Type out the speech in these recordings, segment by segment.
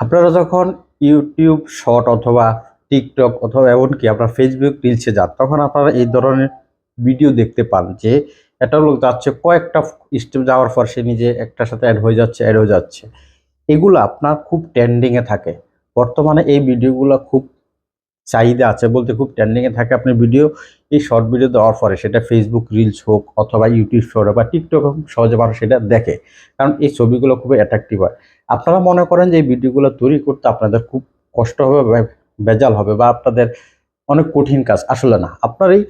আপনারা যখন YouTube short অথবা টিকটক অথবা এমনকি আপনার ফেসবুক রিলসে যান, তখন আপনারা এই ধরনের ভিডিও দেখতে পান যে একটা লোক যাচ্ছে, কয়েকটা স্টেপ যাওয়ার পর সে নিজে একটার সাথে অ্যাড হয়ে যাচ্ছে অ্যাড হয়ে যাচ্ছে। এগুলো আপনার খুব ট্রেন্ডিংয়ে থাকে। বর্তমানে এই ভিডিওগুলো খুব চাহিদা আছে বলতে খুব ট্রেন্ডিংয়ে থাকে আপনি ভিডিও এই শর্ট ভিডিও দেওয়ার পরে সেটা ফেসবুক রিলস হোক অথবা ইউটিউব শর্ট বা টিকটক হোক, সহজে মানুষ সেটা দেখে। কারণ এই ছবিগুলো খুবই অ্যাট্রাকটিভ হয়। আপনারা মনে করেন যে এই ভিডিওগুলো তৈরি করতে আপনাদের খুব কষ্ট হবে বেজাল হবে বা আপনাদের অনেক কঠিন কাজ। আসলে না, আপনার এই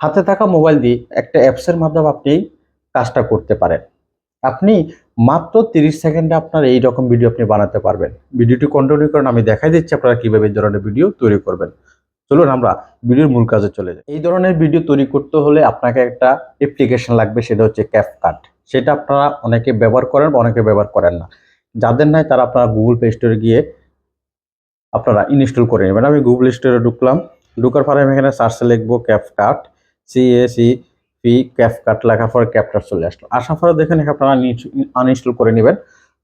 হাতে থাকা মোবাইল দিয়ে একটা অ্যাপসের মাধ্যমে আপনি কাজটা করতে পারেন। আপনি মাত্র তিরিশ সেকেন্ডে আপনার এই রকম ভিডিও আপনি বানাতে পারবেন। ভিডিওটি কন্টিনিউ করেন, আমি দেখাই দিচ্ছি আপনারা কীভাবে এই ধরনের ভিডিও তৈরি করবেন। চলুন আমরা ভিডিওর মূল কাজে চলে যাই। এই ধরনের ভিডিও তৈরি করতে হলে আপনাকে একটা অ্যাপ্লিকেশন লাগবে, সেটা হচ্ছে ক্যাপকাট সেটা আপনারা অনেকে ব্যবহার করেন অনেকে ব্যবহার করেন না। যাদের নাই, তারা আপনারা গুগল প্লে স্টোরে গিয়ে আপনারা ইনস্টল করে নেবেন। আমি গুগল স্টোরে ঢুকলাম। ঢুকার পরে আমি এখানে সার্চে লিখব CapCut C A C P CapCut লেখার পরে ক্যাপকাট চলে আসলো। আসার পরে দেখেন আপনারা আনইনস্টল করে নেবেন।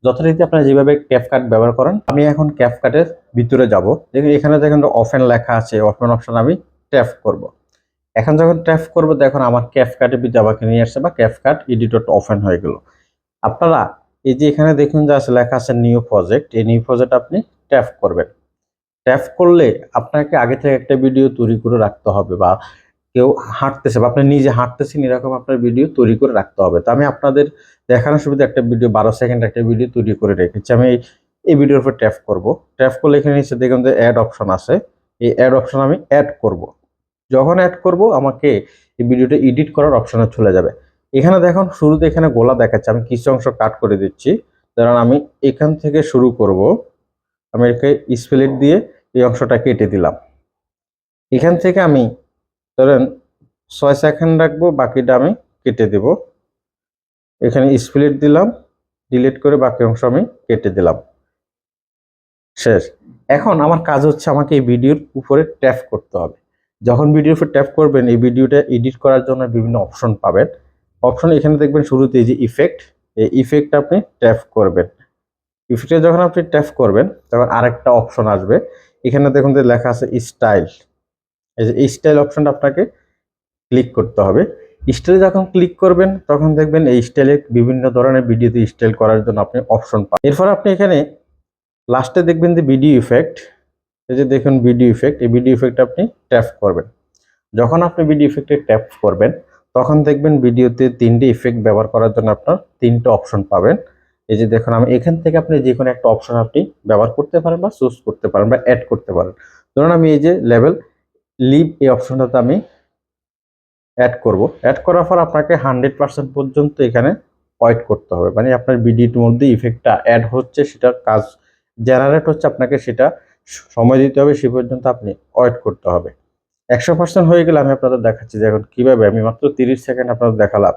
যথারীতি আপনারা যেভাবে ক্যাপ কাট ব্যবহার করেন, আমি এখন ক্যাপ কাটের ভিতরে যাব। দেখুন, এখানে দেখেন অফেন লেখা আছে অফেন অপশন আমি ট্যাপ করব। এখন যখন ট্যাপ করব, দেখুন, আমার ক্যাপকাটের ভিতরে আমাকে নিয়ে আসছে বা ক্যাপকাট এডিটরটা ওপেন হয়ে গেল। আপনারা এই যে এখানে দেখুন, যে আছে, লেখা আছে নিউ প্রজেক্ট এই নিউ প্রজেক্ট আপনি ট্যাপ করবেন। ট্যাপ করলে আপনাকে আগে থেকে একটা ভিডিও তৈরি করে রাখতে হবে বা কেউ হাঁটতেছে বা আপনি নিজে হাঁটতেছেন, এরকম আপনার ভিডিও তৈরি করে রাখতে হবে। তো আমি আপনাদের দেখানোর সুবিধা একটা ভিডিও বারো সেকেন্ড একটা ভিডিও তৈরি করে রেখেছি। আমি এই- ভিডিওর উপর ট্যাপ করব। ট্যাপ করলে এখানে নিচে দেখুন যে অ্যাড অপশন আছে। এই অ্যাড অপশন আমি অ্যাড করব। যখন অ্যাড করব, আমাকে এই ভিডিওটা এডিট করার অপশনে চলে যাবে। এখানে দেখুন, শুরুতে এখানে গোলা দেখাচ্ছে। আমি কিছু অংশ কাট করে দিচ্ছি। কারণ আমি এখান থেকে শুরু করব। আমি একে স্প্লিট দিয়ে এই অংশটা কেটে দিলাম। এখান থেকে আমি ধরেন ছয় সেকেন্ড রাখব, বাকিটা আমি কেটে দেব। এখানে স্প্লিট দিলাম ডিলিট করে বাকি অংশ আমি কেটে দিলাম। শেষ। এখন আমার কাজ হচ্ছে আমাকে এই ভিডিওর উপরে ট্যাপ করতে হবে। যখন ভিডিওর উপর ট্যাপ করবেন, এই ভিডিওটা এডিট করার জন্য বিভিন্ন অপশন পাবেন। অপশন এখানে দেখবেন শুরুতে যে ইফেক্ট এই ইফেক্ট আপনি ট্যাপ করবেন। ইফেক্টে যখন আপনি ট্যাপ করবেন, তখন আরেকটা অপশন আসবে। এখানে দেখুন যে লেখা আছে স্টাইল এই যে স্টাইল অপশনটা আপনাকে ক্লিক করতে হবে। স্টাইলে যখন ক্লিক করবেন, তখন দেখবেন এই স্টাইলে বিভিন্ন ধরনের ভিডিওতে স্টাইল করার জন্য আপনি অপশন পাবেন। এরপর আপনি এখানে লাস্টে দেখবেন যে ভিডিও ইফেক্ট এই যে দেখুন ভিডিও ইফেক্ট এই ভিডিও ইফেক্ট আপনি ট্যাপ করবেন। যখন আপনি ভিডিও ইফেক্টে ট্যাপ করবেন, তখন দেখবেন ভিডিওতে তিনটে ইফেক্ট ব্যবহার করার জন্য আপনার তিনটে অপশন পাবেন। এই যে দেখুন, আমি এখান থেকে আপনি যে কোনো একটা অপশন আপনি ব্যবহার করতে পারেন বা চুজ করতে পারেন বা অ্যাড করতে পারেন। ধরুন আমি এই যে লেভেল লিভ এই অপশনটাতে আমি অ্যাড করব। অ্যাড করার পর আপনাকে হান্ড্রেড পার্সেন্ট পর্যন্ত এখানে ওয়েট করতে হবে। মানে আপনার ভিডিওটির মধ্যে ইফেক্টটা অ্যাড হচ্ছে, সেটা কাজ জেনারেট হচ্ছে, আপনাকে সেটা সময় দিতে হবে, সে পর্যন্ত আপনি ওয়েট করতে হবে। একশো পার্সেন্ট হয়ে গেলে আমি আপনাদের দেখাচ্ছি যে এখন কীভাবে আমি মাত্র তিরিশ সেকেন্ড আপনাদের দেখালাম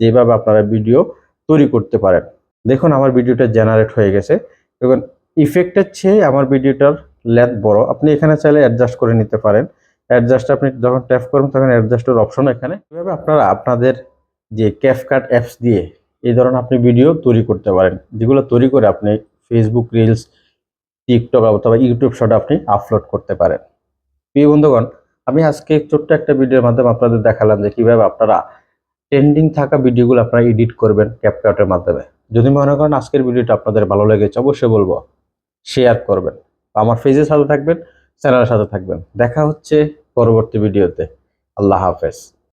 যেভাবে আপনারা ভিডিও তৈরি করতে পারেন। দেখুন, আমার ভিডিওটা জেনারেট হয়ে গেছে। দেখুন ইফেক্টের চেয়ে আমার ভিডিওটার লেন্থ বড়। আপনি এখানে চাইলে অ্যাডজাস্ট করে নিতে পারেন। অ্যাডজাস্ট আপনি যখন ট্যাপ করবেন, তখন অ্যাডজাস্টের অপশন এখানে। এভাবে আপনারা আপনাদের যে ক্যাপকাট অ্যাপস দিয়ে এই ধরনের আপনি ভিডিও তৈরি করতে পারেন। যেগুলো তৈরি করে আপনি ফেসবুক রিলস টিকটক অথবা ইউটিউব শর্ট আপনি আপলোড করতে পারেন। প্রিয় বন্ধুগণ, আমি আজকে ছোট্ট একটা ভিডিওর মাধ্যমে আপনাদের দেখালাম যে কীভাবে আপনারা ট্রেন্ডিং থাকা ভিডিওগুলো আপনারা এডিট করবেন ক্যাপকাটের মাধ্যমে। যদি মনে করেন আজকের ভিডিওটা আপনাদের ভালো লেগেছে, অবশ্যই বলব শেয়ার করবেন। আমার পেজের সাথে থাকবেন। চ্যানেলের সাথে থাকবেন। দেখা হচ্ছে পরবর্তী ভিডিওতে। আল্লাহ হাফেজ।